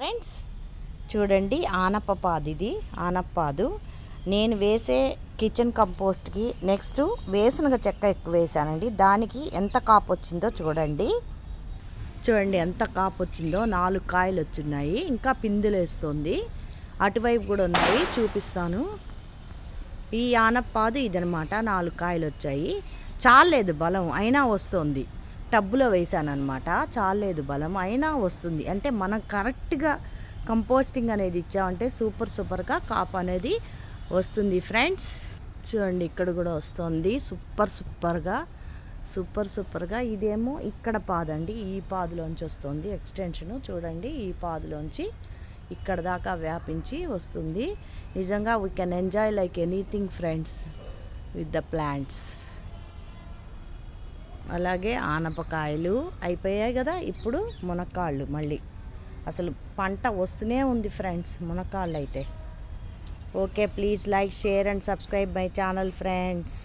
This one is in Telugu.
ఫ్రెండ్స్. చూడండి ఆనపపాదు. ఇది ఆనపాదు నేను వేసే కిచెన్ కంపోస్ట్కి నెక్స్ట్ వేసిన చెక్క ఎక్కువ వేసానండి. దానికి ఎంత కాపు వచ్చిందో చూడండి. చూడండి ఎంత కాపు వచ్చిందో నాలుగు కాయలు వచ్చినాయి ఇంకా పిందులు వేస్తుంది. అటువైపు కూడా ఉన్నాయి చూపిస్తాను. ఈ ఆనపాదు ఇదనమాట నాలుగు కాయలు వచ్చాయి. చాలేదు బలం అయినా వస్తుంది. టబ్బులో వేసానమాట చాలేదు బలం. అయినా వస్తుంది. అంటే మనం కరెక్ట్గా కంపోస్టింగ్ అనేది ఇచ్చామంటే సూపర్ సూపర్గా కాపు అనేది వస్తుంది ఫ్రెండ్స్. చూడండి ఇక్కడ కూడా వస్తుంది. సూపర్ సూపర్గా సూపర్ సూపర్గా. ఇదేమో ఇక్కడ పాదండి. ఈ పాదులోంచి వస్తుంది ఎక్స్టెన్షను. చూడండి ఈ పాదులోంచి ఇక్కడ దాకా వ్యాపించి వస్తుంది. నిజంగా we can enjoy like anything friends with the plants అలాగే ఆనపకాయలు అయిపోయాయి కదా ఇప్పుడు మునక్కాళ్ళు మళ్ళీ. అసలు పంట వస్తూనే ఉంది ఫ్రెండ్స్ మునక్కాళ్ళు అయితే okay please like share and subscribe my channel friends.